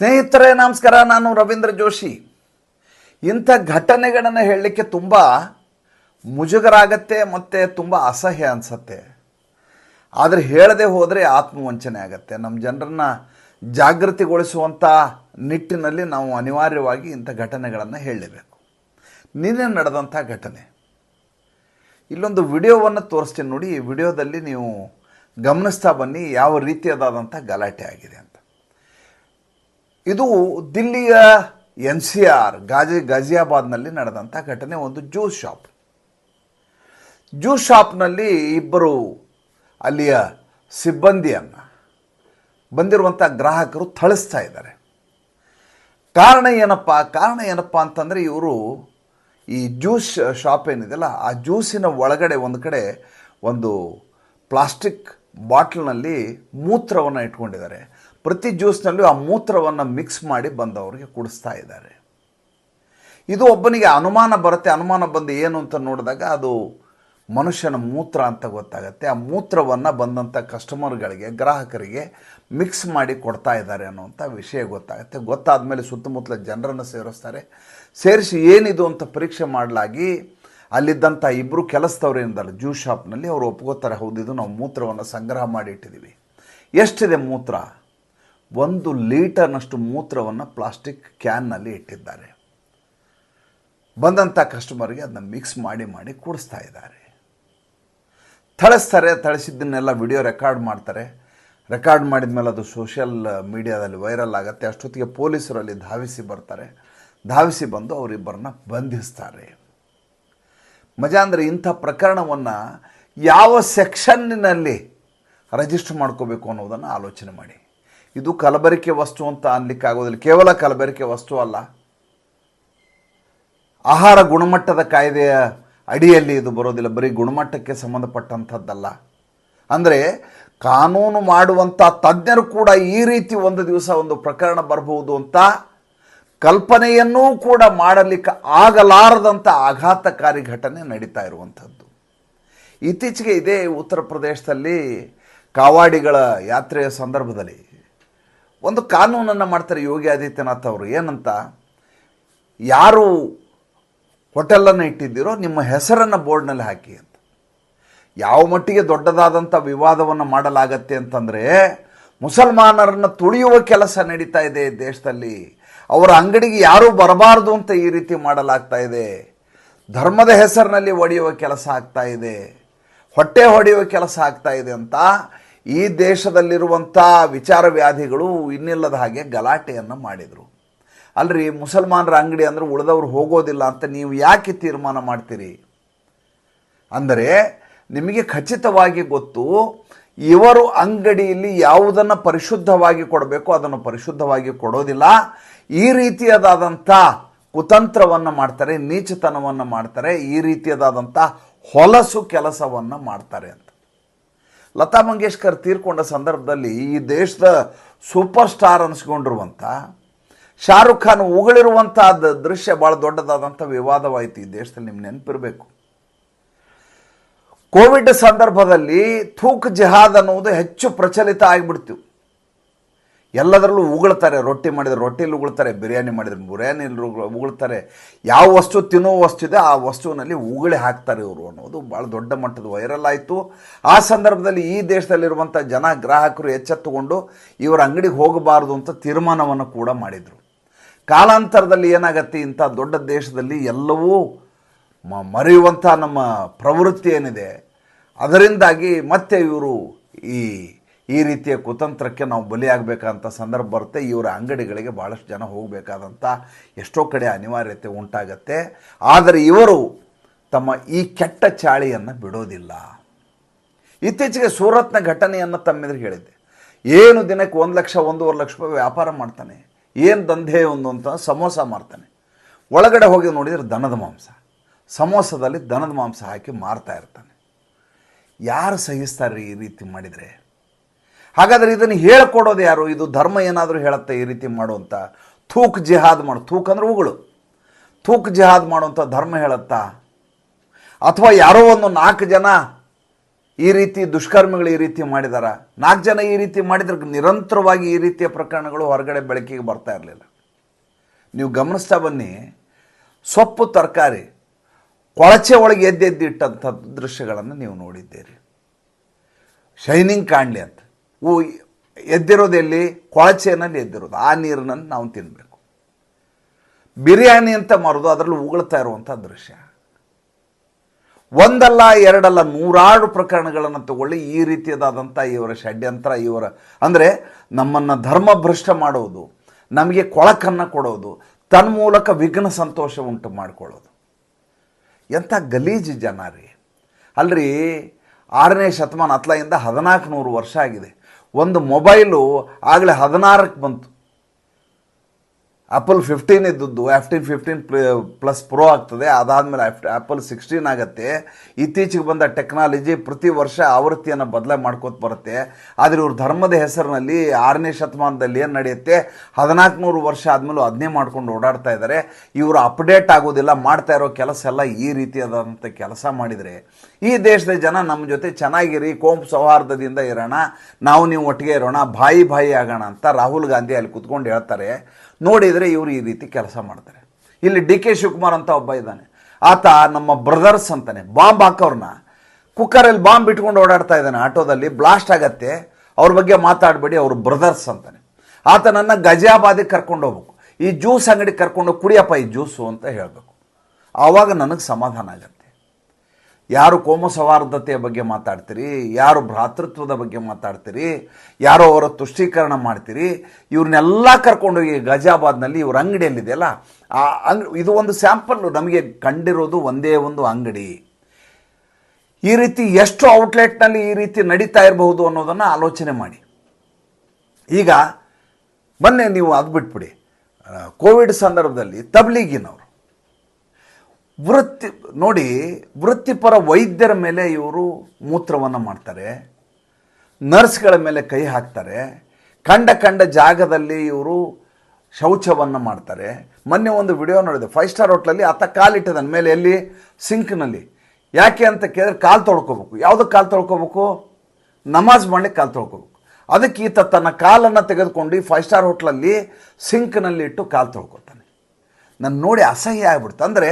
ಸ್ನೇಹಿತರೆ, ನಮಸ್ಕಾರ. ನಾನು ರವೀಂದ್ರ ಜೋಶಿ. ಇಂಥ ಘಟನೆಗಳನ್ನು ಹೇಳಲಿಕ್ಕೆ ತುಂಬ ಮುಜುಗರ ಆಗತ್ತೆ ಮತ್ತು ತುಂಬ ಅಸಹ್ಯ ಅನಿಸತ್ತೆ. ಆದರೆ ಹೇಳದೆ ಹೋದರೆ ಆತ್ಮವಂಚನೆ ಆಗತ್ತೆ. ನಮ್ಮ ಜನರನ್ನು ಜಾಗೃತಿಗೊಳಿಸುವಂಥ ನಿಟ್ಟಿನಲ್ಲಿ ನಾವು ಅನಿವಾರ್ಯವಾಗಿ ಇಂಥ ಘಟನೆಗಳನ್ನು ಹೇಳಲೇಬೇಕು. ನಿನ್ನೆ ನಡೆದಂಥ ಘಟನೆ. ಇಲ್ಲೊಂದು ವಿಡಿಯೋವನ್ನು ತೋರಿಸ್ತೀನಿ ನೋಡಿ. ಈ ವಿಡಿಯೋದಲ್ಲಿ ನೀವು ಗಮನಿಸ್ತಾ ಬನ್ನಿ ಯಾವ ರೀತಿಯಾದಂಥ ಗಲಾಟೆ ಆಗಿದೆ ಇದು ದಿಲ್ಲಿಯ ಎನ್ ಸಿ ಆರ್ ಗಾಜಿ ಗಾಜಿಯಾಬಾದ್ನಲ್ಲಿ ನಡೆದಂಥ ಘಟನೆ, ಒಂದು ಜ್ಯೂಸ್ ಶಾಪ್. ಜ್ಯೂಸ್ ಶಾಪ್ನಲ್ಲಿ ಇಬ್ಬರು ಅಲ್ಲಿಯ ಸಿಬ್ಬಂದಿಯನ್ನು ಬಂದಿರುವಂಥ ಗ್ರಾಹಕರು ಥಳಿಸ್ತಾ ಇದ್ದಾರೆ. ಕಾರಣ ಏನಪ್ಪ? ಕಾರಣ ಏನಪ್ಪ ಅಂತಂದರೆ ಇವರು ಈ ಜ್ಯೂಸ್ ಶಾಪ್ ಏನಿದೆಯಲ್ಲ, ಆ ಜ್ಯೂಸಿನ ಒಳಗಡೆ ಒಂದು ಕಡೆ ಒಂದು ಪ್ಲಾಸ್ಟಿಕ್ ಬಾಟ್ಲ್ನಲ್ಲಿ ಮೂತ್ರವನ್ನು ಇಟ್ಕೊಂಡಿದ್ದಾರೆ. ಪ್ರತಿ ಜ್ಯೂಸ್ನಲ್ಲೂ ಆ ಮೂತ್ರವನ್ನು ಮಿಕ್ಸ್ ಮಾಡಿ ಬಂದವರಿಗೆ ಕುಡಿಸ್ತಾ ಇದ್ದಾರೆ. ಇದು ಒಬ್ಬನಿಗೆ ಅನುಮಾನ ಬರುತ್ತೆ, ಅನುಮಾನ ಬಂದು ಏನು ಅಂತ ನೋಡಿದಾಗ ಅದು ಮನುಷ್ಯನ ಮೂತ್ರ ಅಂತ ಗೊತ್ತಾಗುತ್ತೆ. ಆ ಮೂತ್ರವನ್ನು ಬಂದಂಥ ಕಸ್ಟಮರ್ಗಳಿಗೆ ಗ್ರಾಹಕರಿಗೆ ಮಿಕ್ಸ್ ಮಾಡಿ ಕೊಡ್ತಾ ಇದ್ದಾರೆ ಅನ್ನೋಂಥ ವಿಷಯ ಗೊತ್ತಾಗುತ್ತೆ. ಗೊತ್ತಾದ ಮೇಲೆ ಸುತ್ತಮುತ್ತಲ ಜನರನ್ನು ಸೇರಿಸ್ತಾರೆ. ಸೇರಿಸಿ ಏನಿದು ಅಂತ ಪರೀಕ್ಷೆ ಮಾಡಲಾಗಿ ಅಲ್ಲಿದ್ದಂಥ ಇಬ್ಬರು ಕೆಲಸದವ್ರು ಏನಿದ್ದಾರೆ, ಜ್ಯೂಸ್ ಶಾಪ್ನಲ್ಲಿ ಅವರು ಒಪ್ಕೋತಾರೆ ಇದು ನಾವು ಮೂತ್ರವನ್ನು ಸಂಗ್ರಹ ಮಾಡಿ ಇಟ್ಟಿದ್ದೀವಿ. ಎಷ್ಟಿದೆ ಮೂತ್ರ? ಒಂದು ಲೀಟರ್ನಷ್ಟು ಮೂತ್ರವನ್ನು ಪ್ಲಾಸ್ಟಿಕ್ ಕ್ಯಾನ್ನಲ್ಲಿ ಇಟ್ಟಿದ್ದಾರೆ. ಬಂದಂಥ ಕಸ್ಟಮರ್ಗೆ ಅದನ್ನ ಮಿಕ್ಸ್ ಮಾಡಿ ಮಾಡಿ ಕುಡಿಸ್ತಾ ಇದ್ದಾರೆ. ಥಳಿಸ್ತಾರೆ, ಥಳಿಸಿದ್ದನ್ನೆಲ್ಲ ವಿಡಿಯೋ ರೆಕಾರ್ಡ್ ಮಾಡ್ತಾರೆ. ರೆಕಾರ್ಡ್ ಮಾಡಿದ ಮೇಲೆ ಅದು ಸೋಷಿಯಲ್ ಮೀಡಿಯಾದಲ್ಲಿ ವೈರಲ್ ಆಗುತ್ತೆ. ಅಷ್ಟೊತ್ತಿಗೆ ಪೊಲೀಸರಲ್ಲಿ ಧಾವಿಸಿ ಬರ್ತಾರೆ. ಧಾವಿಸಿ ಬಂದು ಅವರಿಬ್ಬರನ್ನ ಬಂಧಿಸ್ತಾರೆ. ಮಜಾ ಅಂದರೆ ಇಂಥ ಪ್ರಕರಣವನ್ನು ಯಾವ ಸೆಕ್ಷನ್ನಿನಲ್ಲಿ ರಿಜಿಸ್ಟರ್ ಮಾಡ್ಕೋಬೇಕು ಅನ್ನೋದನ್ನು ಆಲೋಚನೆ ಮಾಡಿ. ಇದು ಕಲಬೆರಕೆ ವಸ್ತು ಅಂತ ಅನ್ಲಿಕ್ಕೆ ಆಗೋದಿಲ್ಲ. ಕೇವಲ ಕಲಬೆರಕೆ ವಸ್ತು ಅಲ್ಲ. ಆಹಾರ ಗುಣಮಟ್ಟದ ಕಾಯ್ದೆಯ ಅಡಿಯಲ್ಲಿ ಇದು ಬರೋದಿಲ್ಲ. ಬರೀ ಗುಣಮಟ್ಟಕ್ಕೆ ಸಂಬಂಧಪಟ್ಟಂಥದ್ದಲ್ಲ. ಅಂದರೆ ಕಾನೂನು ಮಾಡುವಂಥ ತಜ್ಞರು ಕೂಡ ಈ ರೀತಿ ಒಂದು ದಿವಸ ಒಂದು ಪ್ರಕರಣ ಬರಬಹುದು ಅಂತ ಕಲ್ಪನೆಯನ್ನೂ ಕೂಡ ಮಾಡಲಿಕ್ಕೆ ಆಗಲಾರದಂಥ ಆಘಾತಕಾರಿ ಘಟನೆ ನಡೀತಾ ಇರುವಂಥದ್ದು. ಇತ್ತೀಚೆಗೆ ಇದೇ ಉತ್ತರ ಪ್ರದೇಶದಲ್ಲಿ ಕಾವಾಡಿಗಳ ಯಾತ್ರೆಯ ಸಂದರ್ಭದಲ್ಲಿ ಒಂದು ಕಾನೂನನ್ನು ಮಾಡ್ತಾರೆ ಯೋಗಿ ಆದಿತ್ಯನಾಥ್ ಅವರು. ಏನಂತ? ಯಾರು ಹೋಟೆಲನ್ನು ಇಟ್ಟಿದ್ದೀರೋ ನಿಮ್ಮ ಹೆಸರನ್ನು ಬೋರ್ಡ್ನಲ್ಲಿ ಹಾಕಿ ಅಂತ. ಯಾವ ಮಟ್ಟಿಗೆ ದೊಡ್ಡದಾದಂಥ ವಿವಾದವನ್ನು ಮಾಡಲಾಗತ್ತೆ ಅಂತಂದರೆ, ಮುಸಲ್ಮಾನರನ್ನು ತುಳಿಯುವ ಕೆಲಸ ನಡೀತಾ ಇದೆ ದೇಶದಲ್ಲಿ. ಅವರ ಅಂಗಡಿಗೆ ಯಾರೂ ಬರಬಾರ್ದು ಅಂತ ಈ ರೀತಿ ಮಾಡಲಾಗ್ತಾ ಇದೆ. ಧರ್ಮದ ಹೆಸರಿನಲ್ಲಿ ಒಡೆಯುವ ಕೆಲಸ ಆಗ್ತಾ ಇದೆ. ಹೊಟ್ಟೆ ಹೊಡೆಯುವ ಕೆಲಸ ಆಗ್ತಾ ಇದೆ ಅಂತ. ಈ ದೇಶದಲ್ಲಿರುವಂಥ ವಿಚಾರ ವ್ಯಾಧಿಗಳು ಇನ್ನಿಲ್ಲದ ಹಾಗೆ ಗಲಾಟೆಯನ್ನು ಮಾಡಿದರು. ಅಲ್ರಿ, ಮುಸಲ್ಮಾನರ ಅಂಗಡಿ ಅಂದರೆ ಉಳಿದವರು ಹೋಗೋದಿಲ್ಲ ಅಂತ ನೀವು ಯಾಕೆ ತೀರ್ಮಾನ ಮಾಡ್ತೀರಿ? ಅಂದರೆ, ನಿಮಗೆ ಖಚಿತವಾಗಿ ಗೊತ್ತು, ಇವರು ಅಂಗಡಿಯಲ್ಲಿ ಯಾವುದನ್ನು ಪರಿಶುದ್ಧವಾಗಿ ಕೊಡಬೇಕು, ಅದನ್ನು ಪರಿಶುದ್ಧವಾಗಿ ಕೊಡೋದಿಲ್ಲ. ಈ ರೀತಿಯದಾದಂಥ ಕುತಂತ್ರವನ್ನು ಮಾಡ್ತಾರೆ, ನೀಚತನವನ್ನು ಮಾಡ್ತಾರೆ, ಈ ರೀತಿಯದಾದಂಥ ಹೊಲಸು ಕೆಲಸವನ್ನು ಮಾಡ್ತಾರೆ ಅಂತ. ಲತಾ ಮಂಗೇಶ್ಕರ್ ತೀರ್ಕೊಂಡ ಸಂದರ್ಭದಲ್ಲಿ ಈ ದೇಶದ ಸೂಪರ್ ಸ್ಟಾರ್ ಅನಿಸ್ಕೊಂಡಿರುವಂಥ ಶಾರುಖ್ ಖಾನ್ ಉಗಳಿರುವಂಥ ದೃಶ್ಯ ಭಾಳ ದೊಡ್ಡದಾದಂಥ ವಿವಾದವಾಯಿತು ಈ ದೇಶದಲ್ಲಿ ನಿಮ್ಮ ನೆನಪಿರಬೇಕು. ಕೋವಿಡ್ ಸಂದರ್ಭದಲ್ಲಿ ಥೂಕ್ ಜಿಹಾದ್ ಅನ್ನುವುದು ಹೆಚ್ಚು ಪ್ರಚಲಿತ ಆಗಿಬಿಡ್ತು. ಎಲ್ಲದರಲ್ಲೂ ಉಗುಳ್ತಾರೆ, ರೊಟ್ಟಿ ಮಾಡಿದ್ರೆ ರೊಟ್ಟಿಲಿ ಉಗುಳ್ತಾರೆ, ಬಿರಿಯಾನಿ ಮಾಡಿದ್ರೆ ಬಿರಿಯಾನಿಲಿ ಉಗುಳ್- ಉಗುಳ್ತಾರೆ. ಯಾವ ವಸ್ತು ತಿನ್ನೋ ವಸ್ತು ಇದೆ, ಆ ವಸ್ತುವಿನಲ್ಲಿ ಉಗುಳಿ ಹಾಕ್ತಾರೆ ಇವರು ಅನ್ನೋದು ಭಾಳ ದೊಡ್ಡ ಮಟ್ಟದ ವೈರಲ್ ಆಯಿತು. ಆ ಸಂದರ್ಭದಲ್ಲಿ ಈ ದೇಶದಲ್ಲಿರುವಂಥ ಜನ ಗ್ರಾಹಕರು ಎಚ್ಚೆತ್ತುಕೊಂಡು ಇವರ ಅಂಗಡಿಗೆ ಹೋಗಬಾರ್ದು ಅಂತ ತೀರ್ಮಾನವನ್ನು ಕೂಡ ಮಾಡಿದರು. ಕಾಲಾಂತರದಲ್ಲಿ ಏನಾಗತ್ತೆ, ಇಂಥ ದೊಡ್ಡ ದೇಶದಲ್ಲಿ ಎಲ್ಲವೂ ಮ, ಮರೆಯುವಂಥ ನಮ್ಮ ಪ್ರವೃತ್ತಿ ಏನಿದೆ, ಅದರಿಂದಾಗಿ ಮತ್ತೆ ಇವರು ಈ ಈ ರೀತಿಯ ಕುತಂತ್ರಕ್ಕೆ ನಾವು ಬಲಿಯಾಗಬೇಕಂತ ಸಂದರ್ಭ ಬರುತ್ತೆ. ಇವರ ಅಂಗಡಿಗಳಿಗೆ ಭಾಳಷ್ಟು ಜನ ಹೋಗಬೇಕಾದಂಥ ಎಷ್ಟೋ ಕಡೆ ಅನಿವಾರ್ಯತೆ ಉಂಟಾಗತ್ತೆ. ಆದರೆ ಇವರು ತಮ್ಮ ಈ ಕೆಟ್ಟ ಚಾಳಿಯನ್ನು ಬಿಡೋದಿಲ್ಲ. ಇತ್ತೀಚೆಗೆ ಸೂರತ್ನ ಘಟನೆಯನ್ನು ತಮ್ಮೆದುರು ಹೇಳಿದ್ದೆ. ಏನು ದಿನಕ್ಕೆ ಒಂದು ಲಕ್ಷ, ಒಂದೂವರೆ ಲಕ್ಷ ರೂಪಾಯಿ ವ್ಯಾಪಾರ ಮಾಡ್ತಾನೆ. ಏನು ದಂಧೆ ಒಂದು ಅಂತ ಸಮೋಸ ಮಾರ್ತಾನೆ. ಒಳಗಡೆ ಹೋಗಿ ನೋಡಿದರೆ ದನದ ಮಾಂಸ. ಸಮೋಸದಲ್ಲಿ ದನದ ಮಾಂಸ ಹಾಕಿ ಮಾರ್ತಾ ಇರ್ತಾನೆ. ಯಾರು ಸಹಿಸ್ತಾರೆ ಈ ರೀತಿ ಮಾಡಿದರೆ? ಹಾಗಾದರೆ ಇದನ್ನು ಹೇಳ್ಕೊಡೋದು ಯಾರು? ಇದು ಧರ್ಮ ಏನಾದರೂ ಹೇಳುತ್ತೆ ಈ ರೀತಿ ಮಾಡುವಂಥ ಥೂಕ್ ಜಿಹಾದ್ ಮಾಡು. ಥೂಕ್ ಅಂದ್ರೆ ಉಗುಳು. ಥೂಕ್ ಜಿಹಾದ್ ಮಾಡುವಂಥ ಧರ್ಮ ಹೇಳುತ್ತಾ? ಅಥವಾ ಯಾರೋ ಒಂದು ನಾಲ್ಕು ಜನ ಈ ರೀತಿ ದುಷ್ಕರ್ಮಿಗಳು ಈ ರೀತಿ ಮಾಡಿದಾರ? ನಾಲ್ಕು ಜನ ಈ ರೀತಿ ಮಾಡಿದ್ರೆ ನಿರಂತರವಾಗಿ ಈ ರೀತಿಯ ಪ್ರಕರಣಗಳು ಹೊರಗಡೆ ಬೆಳಕಿಗೆ ಬರ್ತಾ ಇರಲಿಲ್ಲ. ನೀವು ಗಮನಿಸ್ತಾ ಬನ್ನಿ. ಸೊಪ್ಪು ತರಕಾರಿ ಕೊಳಚೆ ಒಳಗೆ ಎದ್ದೆದ್ದಿಟ್ಟಂಥ ದೃಶ್ಯಗಳನ್ನು ನೀವು ನೋಡಿದ್ದೀರಿ. ಶೈನಿಂಗ್ ಕಾಣಲಿ ಅಂತ. ಹೂ ಎದ್ದಿರೋದು ಎಲ್ಲಿ ಕೊಳಚೆನಲ್ಲಿ ಎದ್ದಿರೋದು. ಆ ನೀರನ್ನ ನಾವು ತಿನ್ನಬೇಕು ಬಿರಿಯಾನಿ ಅಂತ ಮಾರೋದು, ಅದರಲ್ಲಿ ಉಗುಳ್ತಾ ಇರುವಂಥ ದೃಶ್ಯ. ಒಂದಲ್ಲ, ಎರಡಲ್ಲ, ನೂರಾರು ಪ್ರಕರಣಗಳನ್ನು ತಗೊಳ್ಳಿ. ಈ ರೀತಿಯದಾದಂಥ ಇವರ ಷಡ್ಯಂತ್ರ ಇವರ ಅಂದರೆ ನಮ್ಮನ್ನು ಧರ್ಮಭ್ರಷ್ಟ ಮಾಡೋದು, ನಮಗೆ ಕೊಳಕನ್ನು ಕೊಡೋದು, ತನ್ಮೂಲಕ ವಿಘ್ನ ಸಂತೋಷ ಉಂಟು ಮಾಡಿಕೊಳ್ಳೋದು. ಎಂಥ ಗಲೀಜು ಜನ ರೀ. ಅಲ್ರಿ, ಆರನೇ ಶತಮಾನ ಹತ್ತಲಿಂದ ಹದಿನಾಲ್ಕು ನೂರು ವರ್ಷ ಆಗಿದೆ. ಒಂದು ಮೊಬೈಲು ಆಗಲೇ ಹದಿನಾರಕ್ಕೆ ಬಂತು. ಆ್ಯಪಲ್ ಫಿಫ್ಟೀನ್ ಇದ್ದದ್ದು ಆಫ್ಟೀನ್ ಫಿಫ್ಟೀನ್ ಪ್ಲಸ್ ಪ್ರೋ ಆಗ್ತದೆ. ಅದಾದಮೇಲೆ ಆ್ಯಪಲ್ ಸಿಕ್ಸ್ಟೀನ್ ಆಗುತ್ತೆ. ಇತ್ತೀಚೆಗೆ ಬಂದ ಟೆಕ್ನಾಲಜಿ ಪ್ರತಿ ವರ್ಷ ಆವೃತ್ತಿಯನ್ನು ಬದಲಾವಣೆ ಮಾಡ್ಕೋತ ಬರುತ್ತೆ. ಆದರೆ ಇವ್ರ ಧರ್ಮದ ಹೆಸರಿನಲ್ಲಿ ಆರನೇ ಶತಮಾನದಲ್ಲಿ ಏನು ನಡೆಯುತ್ತೆ? ಹದಿನಾಲ್ಕುನೂರು ವರ್ಷ ಆದಮೇಲೂ ಅದನ್ನೇ ಮಾಡ್ಕೊಂಡು ಓಡಾಡ್ತಾ ಇದ್ದಾರೆ ಇವರು ಅಪ್ಡೇಟ್ ಆಗೋದಿಲ್ಲ, ಮಾಡ್ತಾ ಇರೋ ಕೆಲಸ ಎಲ್ಲ ಈ ರೀತಿಯಾದಂಥ ಕೆಲಸ ಮಾಡಿದರೆ. ಈ ದೇಶದ ಜನ ನಮ್ಮ ಜೊತೆ ಚೆನ್ನಾಗಿರಿ, ಕೋಂಪ್ ಸೌಹಾರ್ದದಿಂದ ಇರೋಣ. ನಾವು ನೀವು ಒಟ್ಟಿಗೆ ಇರೋಣ ಬಾಯಿ ಬಾಯಿ ಆಗೋಣ ಅಂತ ರಾಹುಲ್ ಗಾಂಧಿ ಅಲ್ಲಿ ಕುತ್ಕೊಂಡು ಹೇಳ್ತಾರೆ. ನೋಡಿದರೆ ಇವರು ಈ ರೀತಿ ಕೆಲಸ ಮಾಡ್ತಾರೆ. ಇಲ್ಲಿ ಡಿ ಕೆ ಶಿವಕುಮಾರ್ ಅಂತ ಒಬ್ಬ ಇದ್ದಾನೆ. ಆತ ನಮ್ಮ ಬ್ರದರ್ಸ್ ಅಂತಾನೆ. ಬಾಂಬ್ ಹಾಕೋರ್ನ ಕುಕ್ಕರಲ್ಲಿ ಬಾಂಬ್ ಇಟ್ಕೊಂಡು ಓಡಾಡ್ತಾ ಇದ್ದಾನೆ ಆಟೋದಲ್ಲಿ. ಬ್ಲಾಸ್ಟ್ ಆಗತ್ತೆ. ಅವ್ರ ಬಗ್ಗೆ ಮಾತಾಡಬೇಡಿ, ಅವ್ರ ಬ್ರದರ್ಸ್ ಅಂತಾನೆ. ಆತ ನನ್ನ ಗಜಾಬಾದಿಗೆ ಕರ್ಕೊಂಡು ಹೋಗ್ಬೇಕು. ಈ ಜ್ಯೂಸ್ ಅಂಗಡಿಗೆ ಕರ್ಕೊಂಡು ಕುಡಿಯಪ್ಪ ಈ ಜ್ಯೂಸು ಅಂತ ಹೇಳಬೇಕು. ಆವಾಗ ನನಗೆ ಸಮಾಧಾನ ಆಗತ್ತೆ. ಯಾರು ಕೋಮ ಬಗ್ಗೆ ಮಾತಾಡ್ತೀರಿ? ಯಾರು ಭ್ರಾತೃತ್ವದ ಬಗ್ಗೆ ಮಾತಾಡ್ತೀರಿ? ಯಾರು ಅವರ ತುಷ್ಟೀಕರಣ ಮಾಡ್ತೀರಿ? ಇವ್ರನ್ನೆಲ್ಲ ಕರ್ಕೊಂಡೋಗಿ ಗಜಾಬಾದ್ನಲ್ಲಿ ಇವ್ರ ಅಂಗಡಿಯಲ್ಲಿದೆಯಲ್ಲ ಆ ಅಂಗ್, ಇದು ಒಂದು ಸ್ಯಾಂಪಲ್ ನಮಗೆ ಕಂಡಿರೋದು ಒಂದೇ ಒಂದು ಅಂಗಡಿ. ಈ ರೀತಿ ಎಷ್ಟು ಔಟ್ಲೆಟ್ನಲ್ಲಿ ಈ ರೀತಿ ನಡೀತಾ ಇರಬಹುದು ಅನ್ನೋದನ್ನು ಆಲೋಚನೆ ಮಾಡಿ. ಈಗ ಬನ್ನಿ ನೀವು ಅದು ಬಿಟ್ಬಿಡಿ ಕೋವಿಡ್ ಸಂದರ್ಭದಲ್ಲಿ ತಬ್ಲೀಗಿನವರು ವೃತ್ತಿ, ನೋಡಿ, ವೃತ್ತಿಪರ ವೈದ್ಯರ ಮೇಲೆ ಇವರು ಮೂತ್ರವನ್ನು ಮಾಡ್ತಾರೆ. ನರ್ಸ್ಗಳ ಮೇಲೆ ಕೈ ಹಾಕ್ತಾರೆ. ಕಂಡ ಕಂಡ ಜಾಗದಲ್ಲಿ ಇವರು ಶೌಚವನ್ನು ಮಾಡ್ತಾರೆ. ಮೊನ್ನೆ ಒಂದು ವಿಡಿಯೋ ನೋಡಿದೆ ಫೈವ್ ಸ್ಟಾರ್ ಹೋಟ್ಲಲ್ಲಿ ಆತ ಕಾಲಿಟ್ಟದನ ಮೇಲೆ ಎಲ್ಲಿ? ಸಿಂಕ್ನಲ್ಲಿ ಯಾಕೆ ಅಂತ ಕೇಳಿದ್ರೆ ಕಾಲು ತೊಳ್ಕೋಬೇಕು. ಯಾವುದಕ್ಕೆ ಕಾಲು ತೊಳ್ಕೊಬೇಕು? ನಮಾಜ್ ಮಾಡಲಿಕ್ಕೆ ಕಾಲು ತೊಳ್ಕೊಬೇಕು. ಅದಕ್ಕೆ ಈತ ತನ್ನ ಕಾಲನ್ನು ತೆಗೆದುಕೊಂಡು ಫೈವ್ ಸ್ಟಾರ್ ಹೋಟ್ಲಲ್ಲಿ ಸಿಂಕ್ನಲ್ಲಿ ಇಟ್ಟು ಕಾಲು ತೊಳ್ಕೊತಾನೆ. ನಾನು ನೋಡಿ ಅಸಹ್ಯ ಆಗ್ಬಿಡ್ತು. ಅಂದರೆ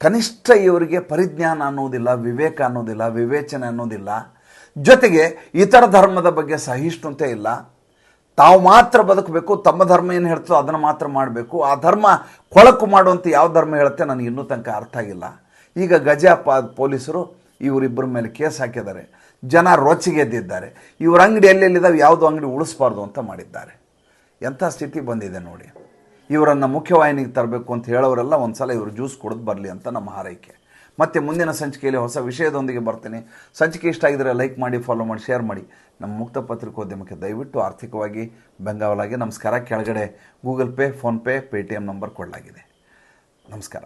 ಕನಿಷ್ಠ ಇವರಿಗೆ ಪರಿಜ್ಞಾನ ಅನ್ನೋದಿಲ್ಲ, ವಿವೇಕ ಅನ್ನೋದಿಲ್ಲ, ವಿವೇಚನೆ ಅನ್ನೋದಿಲ್ಲ. ಜೊತೆಗೆ ಇತರ ಧರ್ಮದ ಬಗ್ಗೆ ಸಹಿಷ್ಣುತೆ ಇಲ್ಲ. ತಾವು ಮಾತ್ರ ಬದುಕಬೇಕು, ತಮ್ಮ ಧರ್ಮ ಏನು ಹೇಳ್ತೋ ಅದನ್ನು ಮಾತ್ರ ಮಾಡಬೇಕು. ಆ ಧರ್ಮ ಕೊಳಕು ಮಾಡುವಂಥ ಯಾವ ಧರ್ಮ ಹೇಳುತ್ತೆ ನನಗೆ ಇನ್ನೂ ತನಕ ಅರ್ಥ ಆಗಿಲ್ಲ. ಈಗ ಗಜ ಪೊಲೀಸರು ಇವರಿಬ್ಬರ ಮೇಲೆ ಕೇಸ್ ಹಾಕಿದ್ದಾರೆ. ಜನ ರೊಚ್ಚಿಗೆದ್ದಿದ್ದಾರೆ. ಇವ್ರ ಅಂಗಡಿ ಎಲ್ಲೆಲ್ಲಿದ್ದಾವೆ ಯಾವುದು ಅಂಗಡಿ ಉಳಿಸ್ಬಾರ್ದು ಅಂತ ಮಾಡಿದ್ದಾರೆ. ಎಂಥ ಸ್ಥಿತಿ ಬಂದಿದೆ ನೋಡಿ. ಇವರನ್ನು ಮುಖ್ಯವಾಹಿನಿಗೆ ತರಬೇಕು ಅಂತ ಹೇಳೋರೆಲ್ಲ ಒಂದು ಸಲ ಇವರು ಜ್ಯೂಸ್ ಕುಡಿದು ಬರಲಿ ಅಂತ ನಮ್ಮ ಹಾರೈಕೆ. ಮತ್ತು ಮುಂದಿನ ಸಂಚಿಕೆಯಲ್ಲಿ ಹೊಸ ವಿಷಯದೊಂದಿಗೆ ಬರ್ತೀನಿ. ಸಂಚಿಕೆ ಇಷ್ಟ ಆಗಿದ್ರೆ ಲೈಕ್ ಮಾಡಿ ಫಾಲೋ ಮಾಡಿ ಶೇರ್ ಮಾಡಿ. ನಮ್ಮ ಮುಕ್ತ ಪತ್ರಿಕೋದ್ಯಮಕ್ಕೆ ದಯವಿಟ್ಟು ಆರ್ಥಿಕವಾಗಿ ಬೆಂಗಾವಲಾಗಿ ನಮಸ್ಕಾರ. ಕೆಳಗಡೆ Google Pay PhonePe Paytm number ಕೊಡಲಾಗಿದೆ. ನಮಸ್ಕಾರ.